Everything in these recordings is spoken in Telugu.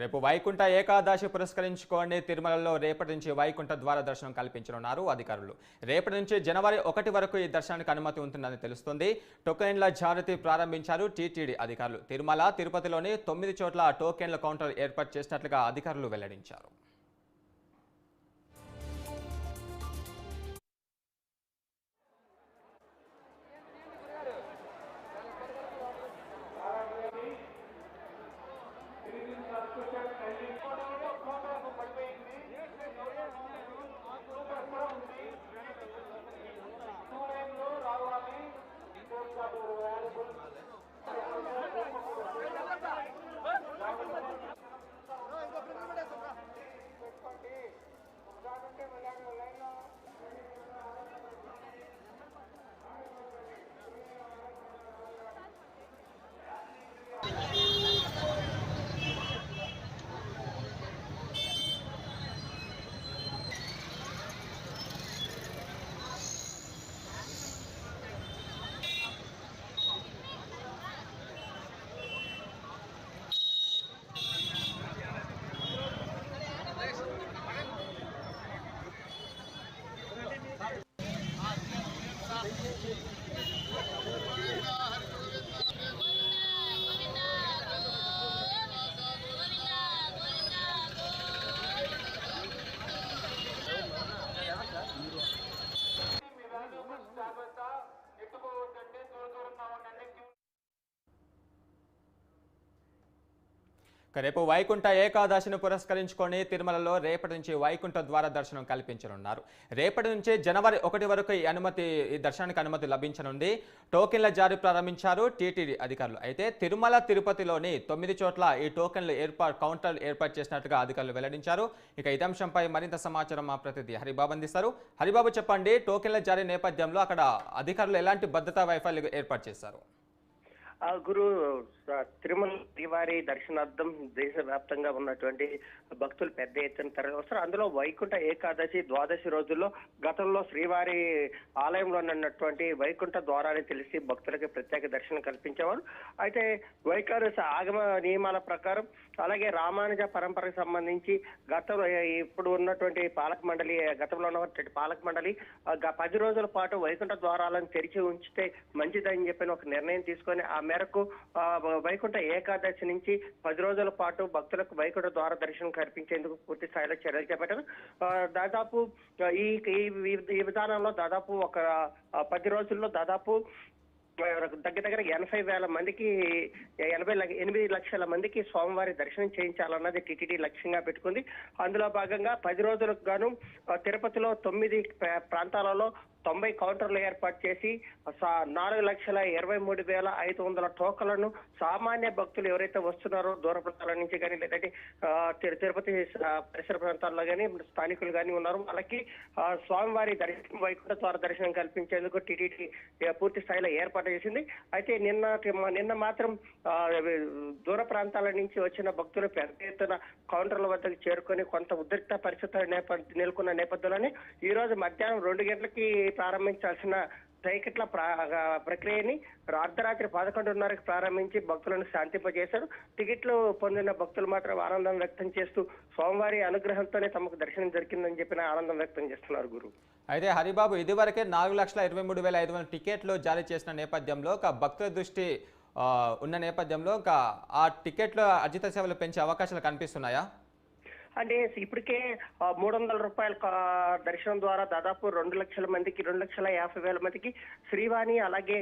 రేపు వైకుంఠ ఏకాదశి పురస్కరించుకోండి. తిరుమలలో రేపటి నుంచి వైకుంఠ ద్వార దర్శనం కల్పించనున్నారు అధికారులు. రేపటి నుంచి జనవరి ఒకటి వరకు ఈ దర్శనానికి అనుమతి ఉంటుందని తెలుస్తుంది. టోకెన్ల జాగ్రత్త ప్రారంభించారు టీటీడీ అధికారులు. తిరుమల తిరుపతిలోని తొమ్మిది చోట్ల టోకెన్ల కౌంటర్ ఏర్పాటు చేసినట్లుగా అధికారులు వెల్లడించారు. రేపు వైకుంఠ ఏకాదశిని పురస్కరించుకొని తిరుమలలో రేపటి నుంచి వైకుంఠ ద్వార దర్శనం కల్పించనున్నారు. రేపటి నుంచి జనవరి ఒకటి వరకు ఈ అనుమతి ఈ దర్శనానికి అనుమతి లభించనుంది. టోకెన్ల జారీ ప్రారంభించారు టీటీడీ అధికారులు. అయితే తిరుమల తిరుపతిలోని తొమ్మిది చోట్ల ఈ టోకెన్లు ఏర్పాటు కౌంటర్లు ఏర్పాటు చేసినట్టుగా అధికారులు వెల్లడించారు. ఇక ఈ అంశంపై మరింత సమాచారం మా ప్రతినిధి హరిబాబు అందిస్తారు. హరిబాబు చెప్పండి టోకెన్ల జారీ నేపథ్యంలో అక్కడ అధికారులు ఎలాంటి భద్రతా వైఫల్యం ఏర్పాటు చేశారు? గురు తిరుమల శ్రీవారి దర్శనార్థం దేశవ్యాప్తంగా ఉన్నటువంటి భక్తులు పెద్ద ఎత్తున తరలి వస్తారు అందులో వైకుంఠ ఏకాదశి ద్వాదశి రోజుల్లో గతంలో శ్రీవారి ఆలయంలో ఉన్నటువంటి వైకుంఠ ద్వారాన్ని తెలిసి భక్తులకి ప్రత్యేక దర్శనం కల్పించేవారు. అయితే వైకారస ఆగమ నియమాల ప్రకారం అలాగే రామానుజ పరంపరకు సంబంధించి గతంలో ఇప్పుడు ఉన్నటువంటి పాలక మండలి గతంలో ఉన్నటువంటి పాలక మండలి పది రోజుల పాటు వైకుంఠ ద్వారాలను తెరిచి ఉంచితే మంచిదని చెప్పిన ఒక నిర్ణయం తీసుకొని ఆ మేరకు ఆ, వైకుంఠ ఏకాదశి నుంచి పది రోజుల పాటు భక్తులకు వైకుంఠ ద్వార దర్శనం కల్పించేందుకు పూర్తి స్థాయిలో చర్యలు చేపట్టారు. దాదాపు ఈ ఈ- విధానంలో దాదాపు ఒక పది రోజుల్లో దాదాపు దగ్గర దగ్గర ఎనభై వేల మందికి ఎనభై ఎనిమిది లక్షల మందికి స్వామివారి దర్శనం చేయించాలన్నది టిటిడి లక్ష్యంగా పెట్టుకుంది. అందులో భాగంగా పది రోజులకు గాను తిరుపతిలో తొమ్మిది ప్రాంతాలలో తొంభై కౌంటర్లు ఏర్పాటు చేసి సా- నాలుగు లక్షల ఇరవై మూడు వేల ఐదు వందల టోకలను సామాన్య భక్తులు ఎవరైతే వస్తున్నారో దూర ప్రాంతాల నుంచి కానీ లేదంటే తిరు- తిరుపతి పరిసర ప్రాంతాల్లో కానీ స్థానికులు కానీ ఉన్నారు. వాళ్ళకి స్వామివారి దర్శనం వైకుంఠ ద్వార దర్శనం కల్పించేందుకు టీటీడీ పూర్తి స్థాయిలో ఏర్పాటు చేసింది. అయితే నిన్న నిన్న మాత్రం దూర ప్రాంతాల నుంచి వచ్చిన భక్తులు పెద్ద ఎత్తున కౌంటర్ల వద్దకు చేరుకొని కొంత ఉద్రిక్త పరిస్థితులు నేపథ్య నెలకొన్న నేపథ్యంలోనే ఈ రోజు మధ్యాహ్నం రెండు గంటలకి ప్రారంభించాల్సిన టైకెట్ల ప్రా- ప్రక్రియని అర్ధరాత్రి పదకొండున్నరకు ప్రారంభించి భక్తులను శాంతింపజేశారు. టికెట్లు పొందిన భక్తులు మాత్రం ఆనందం వ్యక్తం చేస్తూ స్వామివారి అనుగ్రహంతోనే తమకు దర్శనం దొరికిందని చెప్పిన ఆనందం వ్యక్తం చేస్తున్నారు గురు. అయితే హరిబాబు ఇదివరకే నాలుగు లక్షల ఇరవై మూడు వేల ఐదు వందల టికెట్లు జారీ చేసిన నేపథ్యంలో ఒక భక్తుల దృష్టి ఉన్న నేపథ్యంలో ఒక ఆ టికెట్లు అర్జిత సేవలు పెంచే అవకాశాలు కనిపిస్తున్నాయా? అంటే ఇప్పటికే మూడు వందల రూపాయల దర్శనం ద్వారా దాదాపు రెండు లక్షల మందికి రెండు లక్షల యాభై వేల మందికి శ్రీవాణి అలాగే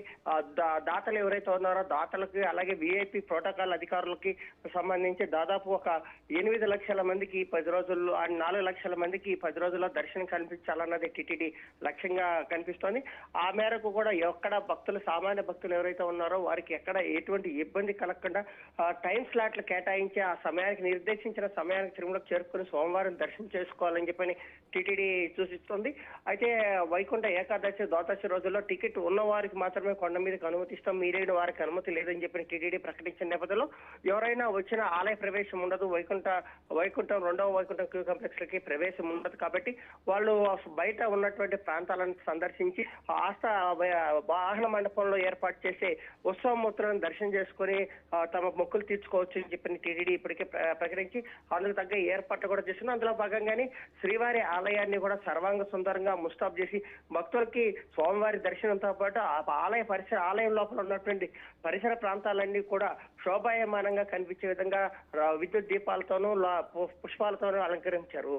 దాతలు ఎవరైతే ఉన్నారో దాతలకి అలాగే విఐపి ప్రోటోకాల్ అధికారులకి సంబంధించి దాదాపు ఒక ఎనిమిది లక్షల మందికి పది రోజుల్లో నాలుగు లక్షల మందికి పది రోజుల్లో దర్శనం కల్పించాలన్నది టిటిడి లక్ష్యంగా కనిపిస్తోంది. ఆ మేరకు కూడా ఎక్కడ భక్తులు సామాన్య భక్తులు ఎవరైతే ఉన్నారో వారికి ఎక్కడ ఎటువంటి ఇబ్బంది కలగకుండా టైం స్లాట్లు కేటాయించి ఆ సమయానికి నిర్దేశించిన సమయానికి తిరుమలకు చేరుకు జరుపుకుని సోమవారం దర్శనం చేసుకోవాలని చెప్పని టీటీడీ సూచిస్తోంది. అయితే వైకుంఠ ఏకాదశి ద్వాదశి రోజుల్లో టికెట్ ఉన్న వారికి మాత్రమే కొండ మీదకి అనుమతిస్తాం. మీరైన వారికి అనుమతి లేదని చెప్పిన టీటీడీ ప్రకటించిన నేపథ్యంలో ఎవరైనా వచ్చిన ఆలయ ప్రవేశం ఉండదు. వైకుంఠ వైకుంఠం రెండవ వైకుంఠం క్యూ కాంప్లెక్స్ లకి ప్రవేశం ఉండదు కాబట్టి వాళ్ళు బయట ఉన్నటువంటి ప్రాంతాలను సందర్శించి ఆస్థ వాహన మండపంలో ఏర్పాటు చేసే ఉత్సవమూర్తులను దర్శనం చేసుకుని తమ మొక్కులు తీర్చుకోవచ్చు అని చెప్పిన టీటీడీ ఇప్పటికే ప్రకటించి అందుకు తగ్గ ఏర్పాటు కూడా చేసింది అందులో భాగంగానే శ్రీవారి ఆలయాన్ని కూడా సర్వాంగ సుందరంగా ముస్తాబ్ చేసి భక్తులకి స్వామివారి దర్శనంతో పాటు ఆ ఆలయ పరిసర ఆలయం లోపల ఉన్నటువంటి పరిసర ప్రాంతాలన్నీ కూడా శోభాయమానంగా కనిపించే విధంగా విద్యుత్ దీపాలతోనూ పుష్పాలతోనూ అలంకరించారు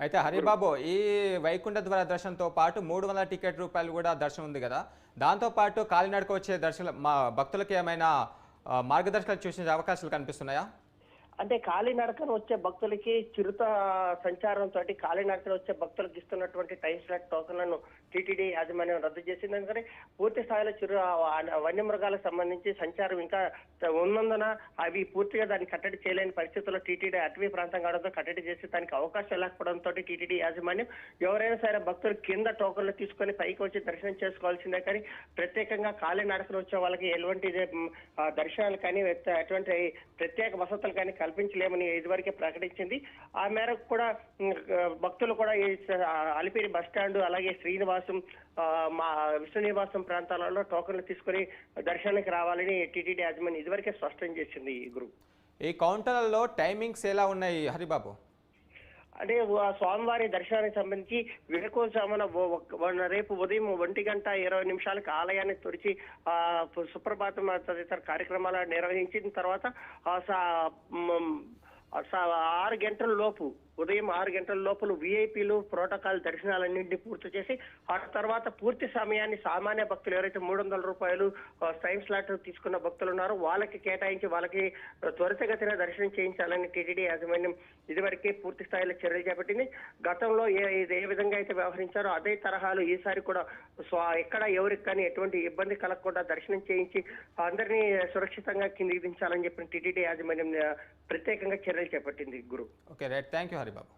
అయితే హరిబాబు ఈ వైకుంఠ ద్వార దర్శనంతో పాటు మూడు వందల టికెట్ రూపాయలు కూడా దర్శనం ఉంది కదా? దాంతో పాటు కాలినడక వచ్చే దర్శనం మా భక్తులకు ఏమైనా మార్గదర్శకాలు చూసే అవకాశాలు కనిపిస్తున్నాయా? అంటే కాలినడకన వచ్చే భక్తులకి చిరుత సంచారంతో కాలినడకన వచ్చే భక్తులకు ఇస్తున్నటువంటి టైం స్లాట్ టోకన్లను టీటీడీ యాజమాన్యం రద్దు చేసింది. అందుకని పూర్తి స్థాయిలో చిరు వన్యమృగాలకు సంబంధించి సంచారం ఇంకా ఉన్నందున అవి పూర్తిగా దాన్ని కట్టడి చేయలేని పరిస్థితుల్లో టీటీడీ అటవీ ప్రాంతం కావడంతో కట్టడి చేసి దానికి అవకాశం లేకపోవడంతో టీటీడీ యాజమాన్యం ఎవరైనా సరే భక్తులు కింద టోకన్లు తీసుకొని పైకి వచ్చి దర్శనం చేసుకోవాల్సిందే. కానీ ప్రత్యేకంగా కాలినడకన వచ్చే వాళ్ళకి ఎటువంటి దర్శనాలు కానీ అటువంటి ఎటువంటి ప్రత్యేక వసతులు కానీ కల్పించలేమని ఇదివరకే ప్రకటించింది. ఆ మేరకు కూడా భక్తులు కూడా ఈ అలిపిరి బస్ స్టాండ్ అలాగే శ్రీనివాసం మా విష్ణునివాసం ప్రాంతాలలో టోకన్లు తీసుకొని దర్శనానికి రావాలని టీటీడీ యాజమాన్యం ఇదివరకే స్పష్టం చేసింది ఈ గ్రూప్. ఈ కౌంటర్లలో టైమింగ్స్ ఎలా ఉన్నాయి హరిబాబు? అంటే ఆ స్వామివారి దర్శనానికి సంబంధించి వేకోజామున ఒక- రేపు ఉదయం ఒంటి గంట ఇరవై నిమిషాలకు ఆలయాన్ని తుడిచి ఆ సుప్రభాతం తదితర కార్యక్రమాలు నిర్వహించిన తర్వాత ఆ ఆరు గంటల లోపు ఉదయం ఆరు గంటల లోపల విఐపీలు ప్రోటోకాల్ దర్శనాలన్నింటినీ పూర్తి చేసి ఆ తర్వాత పూర్తి సమయాన్ని సామాన్య భక్తులు ఎవరైతే మూడు వందల రూపాయలు టైం స్లాట్ తీసుకున్న భక్తులు ఉన్నారో వాళ్ళకి కేటాయించి వాళ్ళకి త్వరితగతిన దర్శనం చేయించాలని టీటీడీ యాజమాన్యం ఇదివరకే పూర్తి స్థాయిలో చర్యలు చేపట్టింది. గతంలో ఏ ఇది ఏ విధంగా అయితే వ్యవహరించారో అదే తరహాలు ఈసారి కూడా స్వా ఎక్కడ ఎవరికి కానీ ఎటువంటి ఇబ్బంది కలగకుండా దర్శనం చేయించి అందరినీ సురక్షితంగా కిందికి దించాలని చెప్పిన టీటీడీ యాజమాన్యం ప్రత్యేకంగా చర్యలు చేపట్టింది గురు okay right thank you Haribabu